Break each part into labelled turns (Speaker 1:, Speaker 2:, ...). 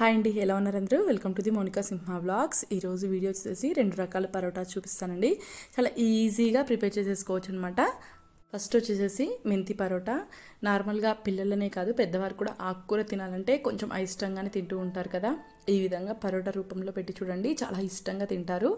Speaker 1: Hi అండి ఎలా ఉన్నారు అందరూ? Welcome to the Monika Simha blogs ఈరోజు వీడియో వచ్చేసి రెండు రకాల పరోటా చూపిస్తానండి. చాలా ఈజీగా ప్రిపేర్ చేసేసుకోవచ్చు అనమాట ఫస్ట్ వచ్చేసేసి మెంతి పరోటా. నార్మల్గా పిల్లలనే కాదు పెద్దవారు కూడా ఆకుకూర తినాలంటే కొంచెం అయిష్టంగానే తింటూ ఉంటారు కదా. ఈ విధంగా పరోటా రూపంలో పెట్టి చూడండి చాలా ఇష్టంగా తింటారు.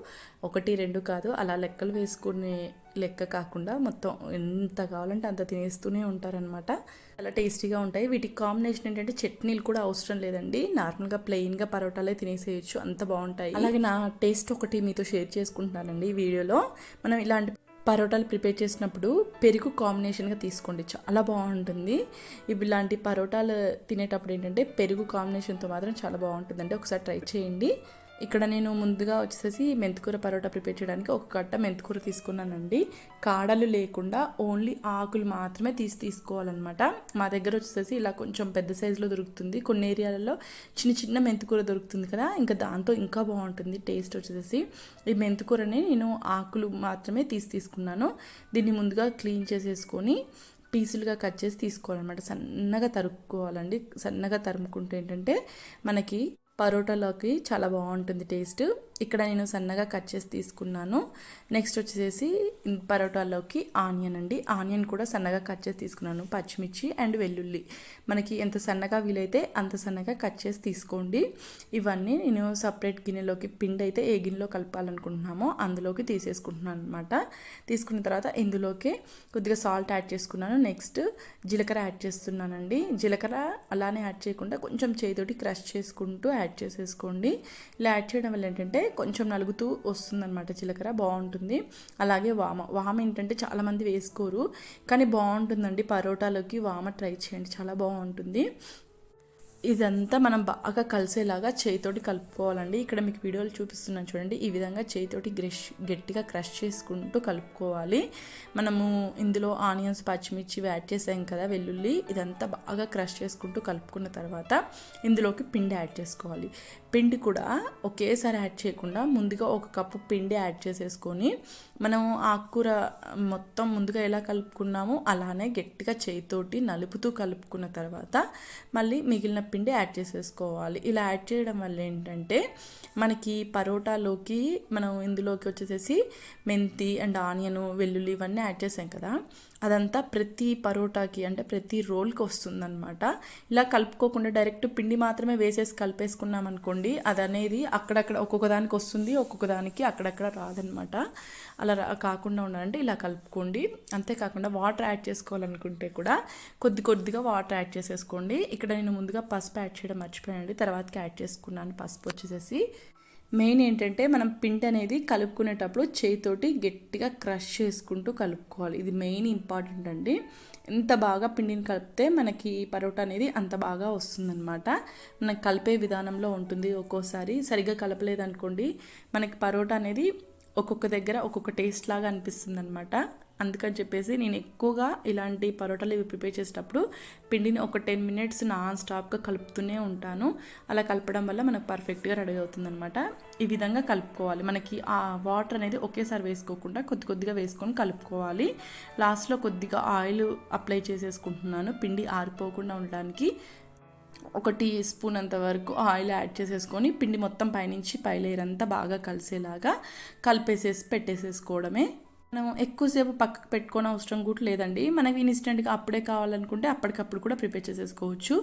Speaker 1: ఒకటి రెండు కాదు అలా లెక్కలు వేసుకునే లెక్క కాకుండా మొత్తం ఎంత కావాలంటే అంత తినేస్తూనే ఉంటారనమాట చాలా టేస్టీగా ఉంటాయి. వీటికి కాంబినేషన్ ఏంటంటే చట్నీలు కూడా అవసరం లేదండి. నార్మల్గా ప్లెయిన్గా పరోటాలే తినేసేయచ్చు అంత బాగుంటాయి. అలాగే నా టేస్ట్ ఒకటి మీతో షేర్ చేసుకుంటున్నానండి ఈ వీడియోలో. మనం ఇలాంటి పరోటాలు ప్రిపేర్ చేసినప్పుడు పెరుగు కాంబినేషన్గా తీసుకోండి. చాలా బాగుంటుంది. ఇవి ఇలాంటి పరోటాలు తినేటప్పుడు ఏంటంటే పెరుగు కాంబినేషన్తో మాత్రం చాలా బాగుంటుందండి. ఒకసారి ట్రై చేయండి. ఇక్కడ నేను ముందుగా వచ్చేసి మెంతికూర పరోటా ప్రిపేర్ చేయడానికి ఒక కట్ట మెంతికూర తీసుకున్నానండి. కాడలు లేకుండా ఓన్లీ ఆకులు మాత్రమే తీసి తీసుకోవాలన్నమాట. మా దగ్గర వచ్చేసి ఇలా కొంచెం పెద్ద సైజులో దొరుకుతుంది. కొన్ని ఏరియాలలో చిన్న చిన్న మెంతికూర దొరుకుతుంది కదా ఇంకా దాంతో ఇంకా బాగుంటుంది టేస్ట్ వచ్చేసి ఈ మెంతికూరని నేను ఆకులు మాత్రమే తీసి తీసుకున్నాను. దీన్ని ముందుగా క్లీన్ చేసేసుకొని పీసులుగా కట్ చేసి తీసుకోవాలన్నమాట. సన్నగా తరుక్కోవాలండి. సన్నగా తరుముకుంటే ఏంటంటే మనకి పరోటాలోకి చాలా బాగుంటుంది టేస్ట్. ఇక్కడ నేను సన్నగా కట్ చేసి తీసుకున్నాను. నెక్స్ట్ వచ్చేసి పరోటాలోకి ఆనియన్ అండి. ఆనియన్ కూడా సన్నగా కట్ చేసి తీసుకున్నాను. పచ్చిమిర్చి అండ్ వెల్లుల్లి. మనకి ఎంత సన్నగా వీలైతే అంత సన్నగా కట్ చేసి తీసుకోండి. ఇవన్నీ నేను సపరేట్ గిన్నెలోకి పిండి అయితే ఏ గిన్నెలో కలపాలనుకుంటున్నామో అందులోకి తీసేసుకుంటున్నాను అనమాట తీసుకున్న తర్వాత ఇందులోకి కొద్దిగా సాల్ట్ యాడ్ చేసుకున్నాను. నెక్స్ట్ జీలకర్ర యాడ్ చేస్తున్నానండి. జీలకర్ర అలానే యాడ్ చేయకుండా కొంచెం చేతితోటి క్రష్ చేసుకుంటూ యాడ్ చేసేసుకోండి. ఇలా యాడ్ చేయడం వల్ల ఏంటంటే కొంచెం నలుగుతూ వస్తుందన్నమాట జీలకర్ర. బాగుంటుంది. అలాగే వామ వామ ఏంటంటే చాలామంది వేసుకోరు. కానీ బాగుంటుందండి పరోటాలోకి. వామ ట్రై చేయండి. చాలా బాగుంటుంది. ఇదంతా మనం బాగా కలిసేలాగా చేయితోటి కలుపుకోవాలండి. ఇక్కడ మీకు వీడియోలు చూపిస్తున్నాను చూడండి. ఈ విధంగా చేయితోటి గ్రెష్ గట్టిగా క్రష్ చేసుకుంటూ కలుపుకోవాలి. మనము ఇందులో ఆనియన్స్ పచ్చిమిర్చి యాడ్ చేసాం కదా వెల్లుల్లి. ఇదంతా బాగా క్రష్ చేసుకుంటూ కలుపుకున్న తర్వాత ఇందులోకి పిండి యాడ్ చేసుకోవాలి. పిండి కూడా ఒకేసారి యాడ్ చేయకుండా ముందుగా ఒక కప్పు పిండి యాడ్ చేసేసుకొని మనం ఆకుకూర మొత్తం ముందుగా ఎలా కలుపుకున్నామో అలానే గట్టిగా చేయితోటి నలుపుతూ కలుపుకున్న తర్వాత మళ్ళీ మిగిలిన పిండి యాడ్ చేసేసుకోవాలి. ఇలా యాడ్ చేయడం వల్ల ఏంటంటే మనకి పరోటాలోకి మనం ఇందులోకి వచ్చేసేసి మెంతి అండ్ ఆనియన్ వెల్లుల్లి ఇవన్నీ యాడ్ చేసాం కదా. అదంతా ప్రతి పరోటాకి అంటే ప్రతి రోల్కి వస్తుందన్నమాట. ఇలా కలుపుకోకుండా డైరెక్ట్ పిండి మాత్రమే వేసేసి కలిపేసుకున్నాం అనుకోండి అది అనేది అక్కడక్కడ ఒక్కొక్క దానికి వస్తుంది ఒక్కొక్క దానికి అక్కడక్కడ రాదనమాట అలా కాకుండా ఉండాలంటే ఇలా కలుపుకోండి. అంతేకాకుండా వాటర్ యాడ్ చేసుకోవాలనుకుంటే కూడా కొద్ది కొద్దిగా వాటర్ యాడ్ చేసేసుకోండి. ఇక్కడ నేను ముందుగా పసుపు యాడ్ చేయడం మర్చిపోయానండి తర్వాతకి యాడ్ చేసుకున్నాను పసుపు వచ్చేసేసి. మెయిన్ ఏంటంటే మనం పిండి అనేది కలుపుకునేటప్పుడు చేతితోటి గట్టిగా క్రష్ చేసుకుంటూ కలుపుకోవాలి. ఇది మెయిన్ ఇంపార్టెంట్ అండి. ఎంత బాగా పిండిని కలిపితే మనకి పరోటా అనేది అంత బాగా వస్తుందన్నమాట. మనకు కలిపే విధానంలో ఉంటుంది ఒక్కోసారి. సరిగ్గా కలపలేదనుకోండి మనకి పరోటా అనేది ఒక్కొక్క దగ్గర ఒక్కొక్క టేస్ట్ లాగా అనిపిస్తుంది అనమాట అందుకని చెప్పేసి నేను ఎక్కువగా ఇలాంటి పరోటాలు ఇవి ప్రిపేర్ చేసేటప్పుడు పిండిని ఒక టెన్ మినిట్స్ నాన్ స్టాప్గా కలుపుతూనే ఉంటాను. అలా కలపడం వల్ల మనకు పర్ఫెక్ట్గా రెడీ అవుతుందనమాట ఈ విధంగా కలుపుకోవాలి. మనకి ఆ వాటర్ అనేది ఒకేసారి వేసుకోకుండా కొద్ది కొద్దిగా వేసుకొని కలుపుకోవాలి. లాస్ట్లో కొద్దిగా ఆయిల్ అప్లై చేసేసుకుంటున్నాను. పిండి ఆరిపోకుండా ఉండడానికి ఒక టీ స్పూన్ అంత వరకు ఆయిల్ యాడ్ చేసేసుకొని పిండి మొత్తం పైనుంచి పైలేరంతా బాగా కలిసేలాగా కలిపేసేసి పెట్టేసేసుకోవడమే. మనం ఎక్కువసేపు పక్కకు పెట్టుకోని అవసరం కూడా లేదండి. మనకి ఇన్స్టెంట్గా అప్పుడే కావాలనుకుంటే అప్పటికప్పుడు కూడా ప్రిపేర్ చేసేసుకోవచ్చు.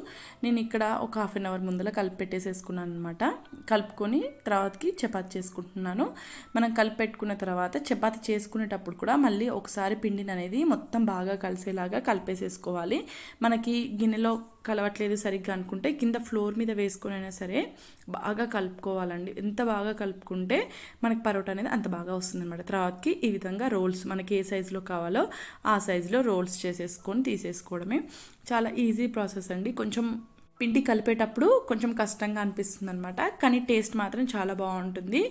Speaker 1: నేను ఇక్కడ ఒక హాఫ్ అన్ అవర్ ముందర కలిపి పెట్టేసేసుకున్నాను అనమాట కలుపుకొని తర్వాతకి చపాతి చేసుకుంటున్నాను. మనం కలిపి పెట్టుకున్న తర్వాత చపాతి చేసుకునేటప్పుడు కూడా మళ్ళీ ఒకసారి పిండిని అనేది మొత్తం బాగా కలిసేలాగా కలిపేసేసుకోవాలి. మనకి గిన్నెలో కలవట్లేదు సరిగ్గా అనుకుంటే కింద ఫ్లోర్ మీద వేసుకొని అయినా సరే బాగా కలుపుకోవాలండి. ఎంత బాగా కలుపుకుంటే మనకి పరోటా అనేది అంత బాగా వస్తుంది అనమాట తర్వాతకి ఈ విధంగా రోల్స్ మనకి ఏ సైజులో కావాలో ఆ సైజులో రోల్స్ చేసేసుకొని తీసేసుకోవడమే. చాలా ఈజీ ప్రాసెస్ అండి. కొంచెం పిండి కలిపేటప్పుడు కొంచెం కష్టంగా అనిపిస్తుంది అనమాట కానీ టేస్ట్ మాత్రం చాలా బాగుంటుంది.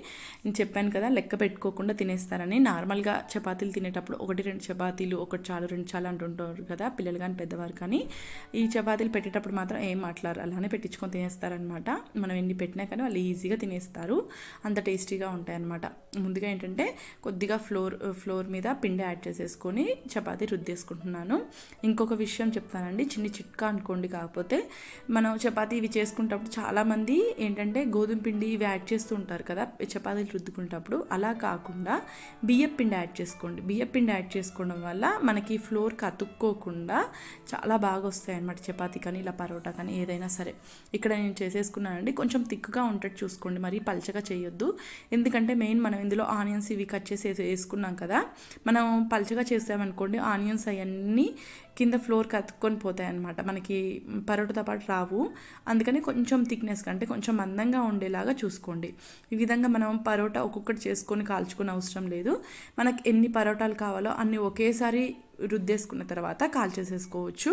Speaker 1: నేను చెప్పాను కదా లెక్క పెట్టుకోకుండా తినేస్తారని. నార్మల్గా చపాతీలు తినేటప్పుడు ఒకటి రెండు చపాతీలు ఒకటి చాలు రెండు చాలు అంటుంటారు కదా పిల్లలు కానీ పెద్దవారు కానీ. ఈ చపాతీలు పెట్టేటప్పుడు మాత్రం ఏం మాట్లాడరు. అలానే పెట్టించుకొని తినేస్తారనమాట మనం ఎన్ని పెట్టినా కానీ వాళ్ళు ఈజీగా తినేస్తారు. అంత టేస్టీగా ఉంటాయి అనమాట ముందుగా ఏంటంటే కొద్దిగా ఫ్లోర్ ఫ్లోర్ మీద పిండి యాడ్ చేసేసుకొని చపాతీ రుద్దేసుకుంటున్నాను. ఇంకొక విషయం చెప్తానండి. చిన్ని చిట్కా అనుకోండి కాకపోతే మనం చపాతీ ఇవి చేసుకుంటప్పుడు చాలామంది ఏంటంటే గోధుమ పిండి ఇవి యాడ్ చేస్తూ ఉంటారు కదా చపాతీలు రుద్దుకుంటప్పుడు. అలా కాకుండా బియ్యం పిండి యాడ్ చేసుకోండి. బియ్యం పిండి యాడ్ చేసుకోవడం వల్ల మనకి ఫ్లోర్కి అతుక్కోకుండా చాలా బాగా వస్తాయి అనమాట చపాతీ కానీ ఇలా పరోటా కానీ ఏదైనా సరే. ఇక్కడ నేను చేసేసుకున్నానండి. కొంచెం థిక్గా ఉంటట్టు చూసుకోండి. మరీ పల్చగా చేయొద్దు. ఎందుకంటే మెయిన్ మనం ఇందులో ఆనియన్స్ ఇవి కట్ చేసి వేసుకున్నాం కదా మనం పల్చగా చేసామనుకోండి ఆనియన్స్ అవన్నీ కింద ఫ్లోర్కి అతుక్కొని పోతాయి అనమాట మనకి పరోటాతో పాటు రావు. అందుకని కొంచెం థిక్నెస్ కంటే కొంచెం మందంగా ఉండేలాగా చూసుకోండి. ఈ విధంగా మనం పరోటా ఒక్కొక్కటి చేసుకొని కాల్చుకునే అవసరం లేదు. మనకి ఎన్ని పరోటాలు కావాలో అన్ని ఒకేసారి రుద్దేసుకున్న తర్వాత కాల్చేసేసుకోవచ్చు.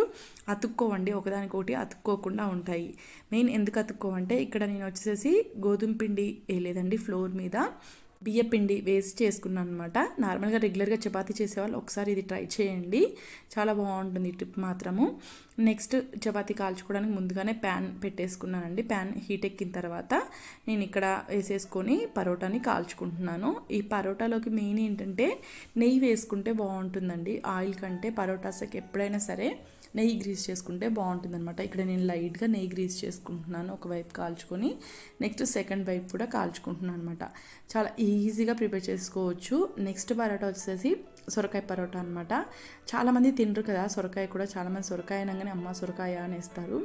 Speaker 1: అతుక్కోవండి. ఒకదానికొకటి అతుక్కోకుండా ఉంటాయి. మెయిన్ ఎందుకు అతుక్కోవంటే ఇక్కడ నేను వచ్చేసి గోధుమ పిండి వేయలేదండి ఫ్లోర్ మీద. బియ్యపిండి వేసి చేసుకున్నాను అనమాట నార్మల్గా రెగ్యులర్గా చపాతి చేసేవాళ్ళు ఒకసారి ఇది ట్రై చేయండి. చాలా బాగుంటుంది ఈ టిప్ మాత్రము. నెక్స్ట్ చపాతి కాల్చుకోవడానికి ముందుగానే ప్యాన్ పెట్టేసుకున్నానండి. ప్యాన్ హీట్ ఎక్కిన తర్వాత నేను ఇక్కడ వేసేసుకొని పరోటాని కాల్చుకుంటున్నాను. ఈ పరోటాలోకి మెయిన్ ఏంటంటే నెయ్యి వేసుకుంటే బాగుంటుందండి. ఆయిల్ కంటే పరోటాస్కి ఎప్పుడైనా సరే నెయ్యి గ్రీస్ చేసుకుంటే బాగుంటుంది అనమాట ఇక్కడ నేను లైట్గా నెయ్యి గ్రీస్ చేసుకుంటున్నాను ఒకవైపు కాల్చుకొని నెక్స్ట్ సెకండ్ వైపు కూడా కాల్చుకుంటున్నాను అనమాట చాలా ఈజీగా ప్రిపేర్ చేసుకోవచ్చు. నెక్స్ట్ పరోటా వచ్చేసి సొరకాయ పరోటా అనమాట చాలామంది తినరు కదా సొరకాయ కూడా చాలామంది సొరకాయ అనగానే అమ్మ సొరకాయ అనేస్తారు.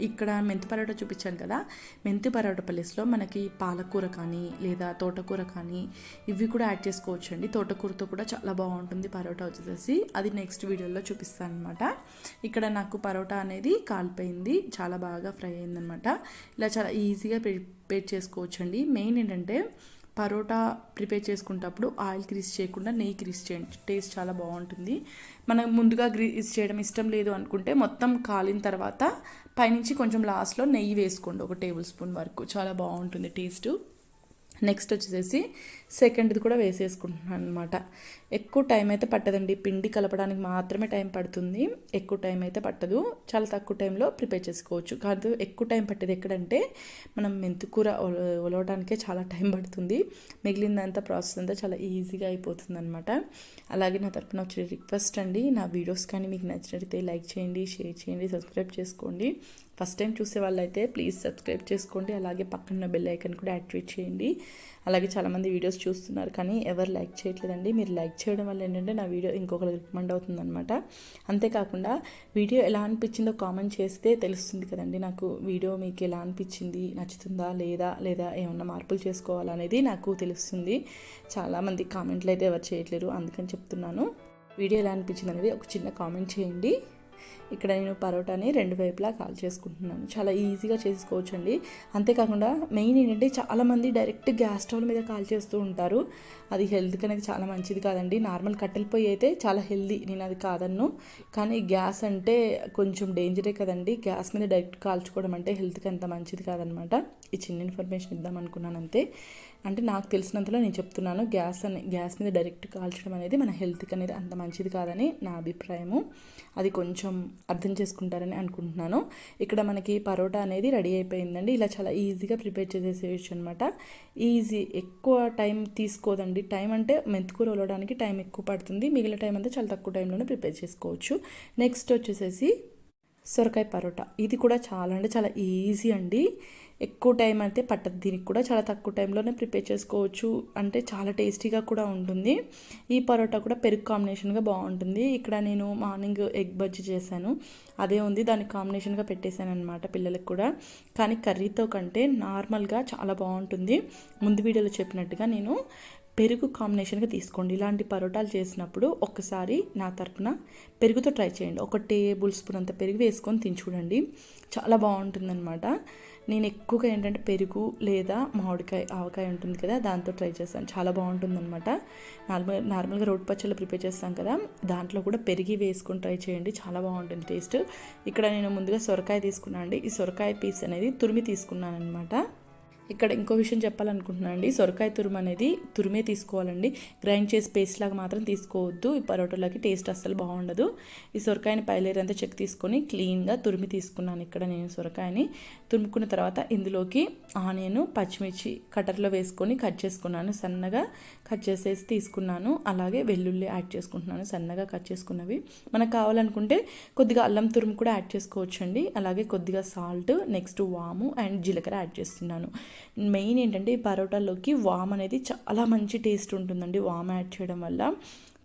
Speaker 1: ఇక్కడ మెంతి పరోటా చూపించాను కదా. మెంతి పరోటా ప్లేస్లో మనకి పాలకూర కానీ లేదా తోటకూర కానీ ఇవి కూడా యాడ్ చేసుకోవచ్చు అండి తోటకూరతో కూడా చాలా బాగుంటుంది పరోటా వచ్చేసేసి. అది నెక్స్ట్ వీడియోలో చూపిస్తాను అనమాట ఇక్కడ నాకు పరోటా అనేది కాలిపోయింది. చాలా బాగా ఫ్రై అయిందనమాట ఇలా చాలా ఈజీగా ప్రిపేర్ చేసుకోవచ్చు అండి మెయిన్ ఏంటంటే పరోటా ప్రిపేర్ చేసుకునేటప్పుడు ఆయిల్ గ్రీస్ చేయకుండా నెయ్యి గ్రీస్ చేయండి. టేస్ట్ చాలా బాగుంటుంది. మనం ముందుగా గ్రీస్ చేయడం ఇష్టం లేదు అనుకుంటే మొత్తం కాలిన తర్వాత పైనుంచి కొంచెం లాస్ట్లో నెయ్యి వేసుకోండి. ఒక టేబుల్ స్పూన్ వరకు. చాలా బాగుంటుంది టేస్ట్. నెక్స్ట్ వచ్చేసి సెకండ్ది కూడా వేసేసుకుంటున్నాను అనమాట ఎక్కువ టైం అయితే పట్టదండి. పిండి కలపడానికి మాత్రమే టైం పడుతుంది. ఎక్కువ టైం అయితే పట్టదు. చాలా తక్కువ టైంలో ప్రిపేర్ చేసుకోవచ్చు. కాదు ఎక్కువ టైం పట్టేది ఎక్కడంటే మనం మెంతికూర ఒల- ఒలవడానికే చాలా టైం పడుతుంది. మిగిలిందంతా ప్రాసెస్ అంతా చాలా ఈజీగా అయిపోతుంది అనమాట అలాగే నా తరపున వచ్చే రిక్వెస్ట్ అండి నా వీడియోస్ కానీ మీకు నచ్చినట్లయితే లైక్ చేయండి షేర్ చేయండి సబ్స్క్రైబ్ చేసుకోండి. ఫస్ట్ టైం చూసే వాళ్ళైతే ప్లీజ్ సబ్స్క్రైబ్ చేసుకోండి. అలాగే పక్కన బెల్ ఐకన్ కూడా యాక్టివేట్ చేయండి. అలాగే చాలామంది వీడియోస్ చూస్తున్నారు కానీ ఎవరు లైక్ చేయట్లేదండి. మీరు లైక్ చేయడం వల్ల ఏంటంటే నా వీడియో ఇంకొకరికి రికమెండ్ అవుతుందన్నమాట. అంతేకాకుండా వీడియో ఎలా అనిపించిందో కామెంట్ చేస్తే తెలుస్తుంది కదండి. నాకు వీడియో మీకు ఎలా అనిపించింది? నచ్చుతుందా? లేదా? లేదా ఏమన్నా మార్పులు చేసుకోవాలనేది నాకు తెలుస్తుంది. చాలామంది కామెంట్లు అయితే ఎవరు చేయట్లేరు. అందుకని చెప్తున్నాను. వీడియో ఎలా అనిపించింది అనేది ఒక చిన్న కామెంట్ చేయండి. ఇక్కడ నేను పరోటాని రెండు వైపులా కాల్ చేసుకుంటున్నాను. చాలా ఈజీగా చేసుకోవచ్చు అండి అంతేకాకుండా మెయిన్ ఏంటంటే చాలామంది డైరెక్ట్ గ్యాస్ స్టవ్ మీద కాల్ చేస్తూ ఉంటారు. అది హెల్త్కి అనేది చాలా మంచిది కాదండి. నార్మల్ కట్టెల పొయ్యి అయితే చాలా హెల్దీ నేను అది కాదన్ను. కానీ గ్యాస్ అంటే కొంచెం డేంజరే కదండి. గ్యాస్ మీద డైరెక్ట్ కాల్చుకోవడం అంటే హెల్త్కి అంత మంచిది కాదనమాట. ఈ చిన్న ఇన్ఫర్మేషన్ ఇద్దాం అనుకున్నాను అంతే. అంటే నాకు తెలిసినంతలో నేను చెప్తున్నాను గ్యాస్ అని గ్యాస్ మీద డైరెక్ట్ కాల్చడం అనేది మన హెల్త్కి అనేది అంత మంచిది కాదని నా అభిప్రాయము. అది కొంచెం అర్థం చేసుకుంటారని అనుకుంటున్నాను. ఇక్కడ మనకి పరోటా అనేది రెడీ అయిపోయిందండి. ఇలా చాలా ఈజీగా ప్రిపేర్ చేసేసేయచ్చు అనమాట ఈజీ ఎక్కువ టైం తీసుకోదండి. టైం అంటే మెంతికూర వలవడానికి టైం ఎక్కువ పడుతుంది. మిగిలిన టైం అంతా చాలా తక్కువ టైంలోనే ప్రిపేర్ చేసుకోవచ్చు. నెక్స్ట్ వచ్చేసేసి సొరకాయ పరోటా. ఇది కూడా చాలా అంటే చాలా ఈజీ అండి. ఎక్కువ టైం అయితే పట్టదు. దీనికి కూడా చాలా తక్కువ టైంలోనే ప్రిపేర్ చేసుకోవచ్చు. అంటే చాలా టేస్టీగా కూడా ఉంటుంది. ఈ పరోటా కూడా పెరుగు కాంబినేషన్గా బాగుంటుంది. ఇక్కడ నేను మార్నింగ్ ఎగ్ బజ్జీ చేశాను. అదే ఉంది. దానికి కాంబినేషన్గా పెట్టేశాను అనమాట పిల్లలకు కూడా. కానీ కర్రీతో కంటే నార్మల్గా చాలా బాగుంటుంది. ముందు వీడియోలో చెప్పినట్టుగా నేను పెరుగు కాంబినేషన్గా తీసుకోండి. ఇలాంటి పరోటాలు చేసినప్పుడు ఒక్కసారి నా తరపున పెరుగుతో ట్రై చేయండి. ఒక టేబుల్ స్పూన్ అంత పెరుగు వేసుకొని తిని చూడండి. చాలా బాగుంటుందన్నమాట. నేను ఎక్కువగా ఏంటంటే పెరుగు లేదా మామిడికాయ ఆవకాయ ఉంటుంది కదా దాంతో ట్రై చేస్తాను. చాలా బాగుంటుందన్నమాట. నార్మల్ నార్మల్గా రోడ్ పచ్చళ్ళు ప్రిపేర్ చేస్తాం కదా దాంట్లో కూడా పెరిగి వేసుకొని ట్రై చేయండి. చాలా బాగుంటుంది టేస్ట్. ఇక్కడ నేను ముందుగా సొరకాయ తీసుకున్నాను అండి ఈ సొరకాయ పీస్ అనేది తురిమి తీసుకున్నాను అనమాట ఇక్కడ ఇంకో విషయం చెప్పాలనుకుంటున్నాను అండి. సొరకాయ తురుము అనేది తురిమే తీసుకోవాలండి. గ్రైండ్ చేసి పేస్ట్ లాగా మాత్రం తీసుకోవద్దు. ఈ పరోటాలకి టేస్ట్ అస్సలు బాగుండదు. ఈ సొరకాయని పైలేరంతా చెక్ తీసుకొని క్లీన్గా తురిమి తీసుకున్నాను ఇక్కడ నేను సొరకాయని. తురుముకున్న తర్వాత ఇందులోకి ఆనియన్ పచ్చిమిర్చి కటర్లో వేసుకొని కట్ చేసుకున్నాను. సన్నగా కట్ చేసేసి తీసుకున్నాను. అలాగే వెల్లుల్లి యాడ్ చేసుకుంటున్నాను. సన్నగా కట్ చేసుకున్నవి. మనకు కావాలనుకుంటే కొద్దిగా అల్లం తురుము కూడా యాడ్ చేసుకోవచ్చండి. అలాగే కొద్దిగా సాల్ట్ నెక్స్ట్ వాము అండ్ జీలకర్ర యాడ్ చేస్తున్నాను. మెయిన్ ఏంటంటే ఈ పరోటాలోకి వామ్ అనేది చాలా మంచి టేస్ట్ ఉంటుందండి వామ్ యాడ్ చేయడం వల్ల.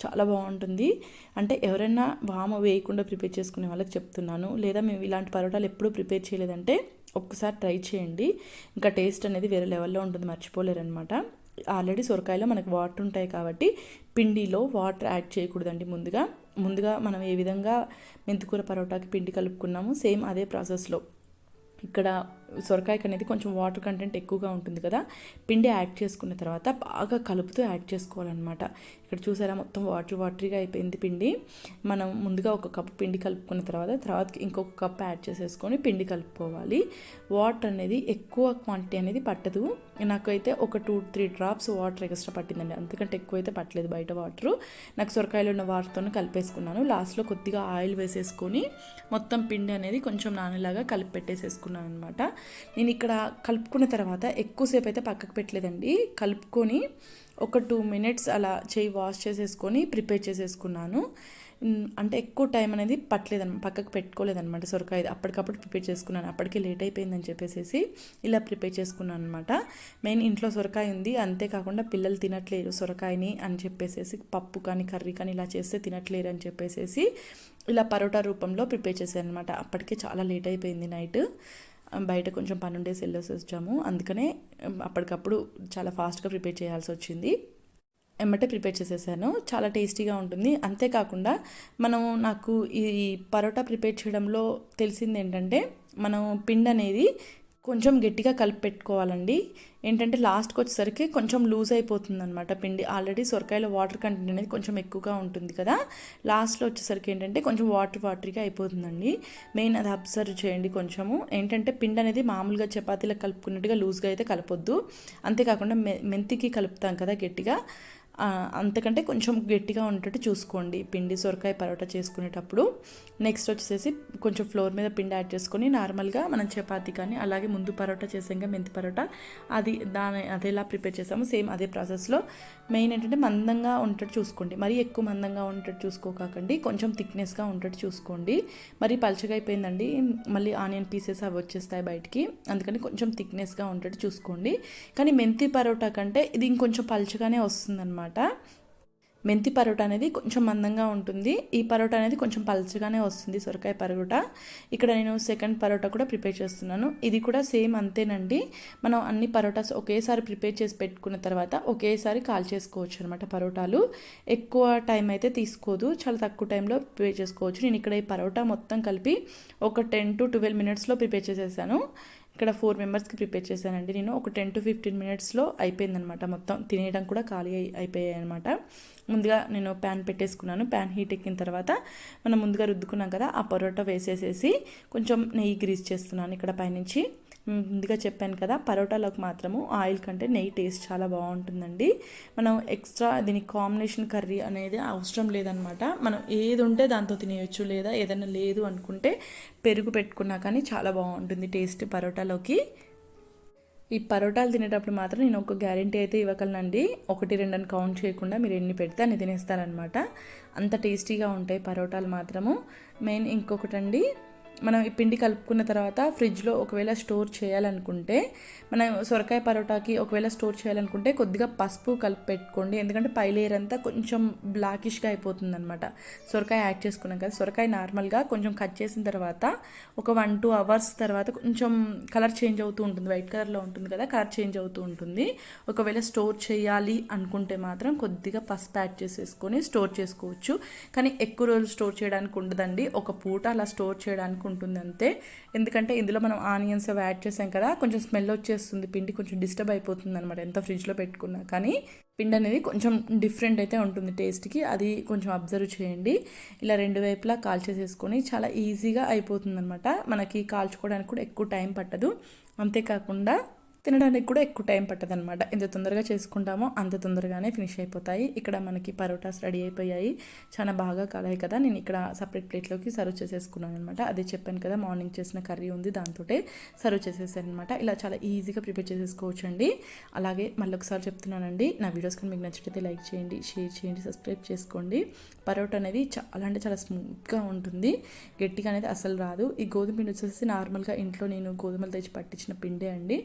Speaker 1: చాలా బాగుంటుంది. అంటే ఎవరైనా వామ వేయకుండా ప్రిపేర్ చేసుకునే వాళ్ళకి చెప్తున్నాను. లేదా మేము ఇలాంటి పరోటాలు ఎప్పుడూ ప్రిపేర్ చేయలేదంటే ఒక్కసారి ట్రై చేయండి. ఇంకా టేస్ట్ అనేది వేరే లెవెల్లో ఉంటుంది. మర్చిపోలేరనమాట ఆల్రెడీ సొరకాయలో మనకు వాటర్ ఉంటాయి కాబట్టి పిండిలో వాటర్ యాడ్ చేయకూడదండి ముందుగా. ముందుగా మనం ఏ విధంగా మెంతికూర పరోటాకి పిండి కలుపుకున్నామో సేమ్ అదే ప్రాసెస్లో. ఇక్కడ సొరకాయకి అనేది కొంచెం వాటర్ కంటెంట్ ఎక్కువగా ఉంటుంది కదా పిండి యాడ్ చేసుకున్న తర్వాత బాగా కలుపుతూ యాడ్ చేసుకోవాలన్నమాట. ఇక్కడ చూసారా మొత్తం వాటర్ వాటరీగా అయిపోయింది పిండి. మనం ముందుగా ఒక కప్పు పిండి కలుపుకున్న తర్వాత తర్వాత ఇంకొక కప్ యాడ్ చేసేసుకొని పిండి కలుపుకోవాలి. వాటర్ అనేది ఎక్కువ క్వాంటిటీ అనేది పట్టదు. నాకైతే ఒక two three drops water extra పట్టిందండి. అంతకంటే ఎక్కువ అయితే పట్టలేదు బయట వాటర్ నాకు సొరకాయలు ఉన్న వాటర్తో కలిపేసుకున్నాను. లాస్ట్లో కొద్దిగా ఆయిల్ వేసేసుకొని మొత్తం పిండి అనేది కొంచెం నానేలాగా కలిపి పెట్టేసేసుకున్నాను అనమాట నేను ఇక్కడ కలుపుకున్న తర్వాత ఎక్కువసేపు అయితే పక్కకు పెట్టలేదండి. కలుపుకొని ఒక టూ మినిట్స్ అలా చేయి వాష్ చేసేసుకొని ప్రిపేర్ చేసేసుకున్నాను. అంటే ఎక్కువ టైం అనేది పట్టలేదన్నమాట పక్కకు పెట్టుకోలేదన్నమాట సొరకాయ. అప్పటికప్పుడు ప్రిపేర్ చేసుకున్నాను. అప్పటికే లేట్ అయిపోయిందని చెప్పేసి ఇలా ప్రిపేర్ చేసుకున్నాను అనమాట మెయిన్ ఇంట్లో సొరకాయ ఉంది. అంతేకాకుండా పిల్లలు తినట్లేరు సొరకాయని అని చెప్పేసి పప్పు కానీ కర్రీ కానీ ఇలా చేస్తే తినట్లేరు అని చెప్పేసి ఇలా పరోటా రూపంలో ప్రిపేర్ చేశాను అనమాట అప్పటికే చాలా లేట్ అయిపోయింది నైట్. బయట కొంచెం పని ఉండేసి వెళ్ళేసి వచ్చాము. అందుకనే అప్పటికప్పుడు చాలా ఫాస్ట్గా ప్రిపేర్ చేయాల్సి వచ్చింది. ఎమ్మటే ప్రిపేర్ చేసేసాను. చాలా టేస్టీగా ఉంటుంది. అంతేకాకుండా మనం నాకు ఈ పరోటా ప్రిపేర్ చేయడంలో తెలిసింది ఏంటంటే మనం పిండి అనేది కొంచెం గట్టిగా కలిపి పెట్టుకోవాలండి ఏంటంటే లాస్ట్కి వచ్చేసరికి కొంచెం లూజ్ అయిపోతుంది అనమాట పిండి. ఆల్రెడీ సొరకాయలో వాటర్ కంటెంట్ అనేది కొంచెం ఎక్కువగా ఉంటుంది కదా. లాస్ట్లో వచ్చేసరికి ఏంటంటే కొంచెం వాటర్ వాటర్గా అయిపోతుందండి. మెయిన్ అది అబ్జర్వ్ చేయండి కొంచెము. ఏంటంటే పిండి అనేది మామూలుగా చపాతీలో కలుపుకున్నట్టుగా లూజ్గా అయితే కలపొద్దు. అంతేకాకుండా మె మెంతికి కలుపుతాం కదా గట్టిగా. అంతకంటే కొంచెం గట్టిగా ఉండేటట్టు చూసుకోండి. పిండి సొరకాయ పరోటా చేసుకునేటప్పుడు. నెక్స్ట్ వచ్చేసి కొంచెం ఫ్లోర్ మీద పిండి యాడ్ చేసుకొని నార్మల్గా మనం చపాతీ కానీ అలాగే ముందు పరోటా చేసాం మెంతి పరోటా అది దాని అది ఎలా ప్రిపేర్ చేసామో సేమ్ అదే ప్రాసెస్లో. మెయిన్ ఏంటంటే మందంగా ఉండేటట్టు చూసుకోండి. మరీ ఎక్కువ మందంగా ఉండేటట్టు చూసుకోకండి కొంచెం థిక్నెస్గా ఉండేటట్టు చూసుకోండి. మరి పలచగా అయిపోయిందండి. మళ్ళీ ఆనియన్ పీసెస్ అవి వచ్చేస్తాయి బయటికి. అందుకని కొంచెం థిక్నెస్గా ఉండేటట్టు చూసుకోండి. కానీ మెంతి పరోటా కంటే ఇది ఇంకొంచెం పలచగానే వస్తుందన్నమాట. మెంతి పరోటా అనేది కొంచెం మందంగా ఉంటుంది. ఈ పరోటా అనేది కొంచెం పలచగానే వస్తుంది సొరకాయ పరోటా. ఇక్కడ నేను సెకండ్ పరోటా కూడా ప్రిపేర్ చేస్తున్నాను. ఇది కూడా సేమ్ అంతేనండి. మనం అన్ని పరోటాస్ ఒకేసారి ప్రిపేర్ చేసి పెట్టుకున్న తర్వాత ఒకేసారి కాల్ చేసుకోవచ్చు అనమాట పరోటాలు. ఎక్కువ టైం అయితే తీసుకోదు. చాలా తక్కువ టైంలో ప్రిపేర్ చేసుకోవచ్చు. నేను ఇక్కడ ఈ పరోటా మొత్తం కలిపి ఒక టెన్ టు ట్వెల్వ్ మినిట్స్లో ప్రిపేర్ చేసేసాను. ఇక్కడ ఫోర్ మెంబర్స్కి ప్రిపేర్ చేశానండి. నేను ఒక టెన్ టు ఫిఫ్టీన్ మినిట్స్లో అయిపోయిందనమాట. మొత్తం తినేయడం కూడా ఖాళీ అయిపోయాయి అనమాట ముందుగా నేను ప్యాన్ పెట్టేసుకున్నాను. ప్యాన్ హీట్ ఎక్కిన తర్వాత మనం ముందుగా రుద్దుకున్నాం కదా ఆ పరోటా వేసేసేసి కొంచెం నెయ్యి గ్రీస్ చేస్తున్నాను ఇక్కడ పైనుంచి. ముందుగా చెప్పాను కదా పరోటాలోకి మాత్రము ఆయిల్ కంటే నెయ్యి టేస్ట్ చాలా బాగుంటుందండి. మనం ఎక్స్ట్రా దీనికి కాంబినేషన్ కర్రీ అనేది అవసరం లేదనమాట మనం ఏది ఉంటే దాంతో తినేయచ్చు లేదా ఏదైనా లేదు అనుకుంటే పెరుగు పెట్టుకున్నా కానీ చాలా బాగుంటుంది టేస్ట్ పరోటాలోకి. ఈ పరోటాలు తినేటప్పుడు మాత్రం నేను ఒక గ్యారంటీ అయితే ఇవ్వగలనండి. ఒకటి రెండు అని కౌంట్ చేయకుండా మీరు ఎన్ని పెడితే అన్ని తినేస్తారనమాట అంత టేస్టీగా ఉంటాయి పరోటాలు మాత్రము. మెయిన్ ఇంకొకటండి మనం ఈ పిండి కలుపుకున్న తర్వాత ఫ్రిడ్జ్లో ఒకవేళ స్టోర్ చేయాలనుకుంటే మనం సొరకాయ పరోటాకి ఒకవేళ స్టోర్ చేయాలనుకుంటే కొద్దిగా పసుపు కలిపి పెట్టుకోండి ఎందుకంటే పై లేయర్ అంతా కొంచెం బ్లాకిష్గా అయిపోతుంది అనమాట సొరకాయ యాడ్ చేసుకున్నాం కదా సొరకాయ నార్మల్గా కొంచెం కట్ చేసిన తర్వాత ఒక వన్ టూ అవర్స్ తర్వాత కొంచెం కలర్ చేంజ్ అవుతూ ఉంటుంది. వైట్ కలర్లో ఉంటుంది కదా కలర్ చేంజ్ అవుతూ ఉంటుంది. ఒకవేళ స్టోర్ చేయాలి అనుకుంటే మాత్రం కొద్దిగా పసుపు యాడ్ చేసేసుకొని స్టోర్ చేసుకోవచ్చు. కానీ ఎక్కువ రోజులు స్టోర్ చేయడానికి ఉండదండి. ఒక పూట అలా స్టోర్ చేయడానికి ఉంటుంది అంతే ఎందుకంటే ఇందులో మనం ఆనియన్స్ అవి యాడ్ చేసాం కదా కొంచెం స్మెల్ వచ్చేస్తుంది పిండి కొంచెం డిస్టర్బ్ అయిపోతుంది అనమాట ఎంత ఫ్రిడ్జ్లో పెట్టుకున్నా. కానీ పిండి అనేది కొంచెం డిఫరెంట్ అయితే ఉంటుంది టేస్ట్కి అది కొంచెం అబ్జర్వ్ చేయండి. ఇలా రెండు వైపులా కాల్చేసేసుకొని చాలా ఈజీగా అయిపోతుంది అనమాట మనకి కాల్చుకోవడానికి కూడా ఎక్కువ టైం పట్టదు. అంతేకాకుండా తినడానికి కూడా ఎక్కువ టైం పట్టదు అనమాట ఎంత తొందరగా చేసుకుంటామో అంత తొందరగానే ఫినిష్ అయిపోతాయి. ఇక్కడ మనకి పరోటాస్ రెడీ అయిపోయాయి. చాలా బాగా కాలాయి కదా. నేను ఇక్కడ సపరేట్ ప్లేట్లోకి సర్వ్ చేసేసుకున్నాను అనమాట అదే చెప్పాను కదా మార్నింగ్ చేసిన కర్రీ ఉంది దాంతో సర్వ్ చేసేసాను అనమాట ఇలా చాలా ఈజీగా ప్రిపేర్ చేసేసుకోవచ్చు అండి అలాగే మళ్ళీ ఒకసారి చెప్తున్నానండి నా వీడియోస్ కానీ మీకు నచ్చితే లైక్ చేయండి షేర్ చేయండి సబ్స్క్రైబ్ చేసుకోండి. పరోటా అనేది చాలా అంటే చాలా స్మూత్గా ఉంటుంది. గట్టిగా అనేది అసలు రాదు. ఈ గోధుమ పిండి వచ్చేసి నార్మల్గా ఇంట్లో నేను గోధుమలు తెచ్చి పట్టించిన పిండే అండి.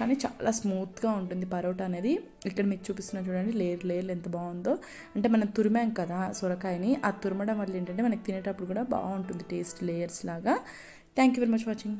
Speaker 1: కానీ చాలా స్మూత్గా ఉంటుంది పరోటా అనేది. ఇక్కడ మీకు చూపిస్తున్నా చూడండి లేయర్ లేయర్ ఎంత బాగుందో. అంటే మనం తురిమాం కదా సొరకాయని ఆ తురమడం వల్ల ఏంటంటే మనకి తినేటప్పుడు కూడా బాగుంటుంది టేస్ట్ లేయర్స్ లాగా. Thank you very much watching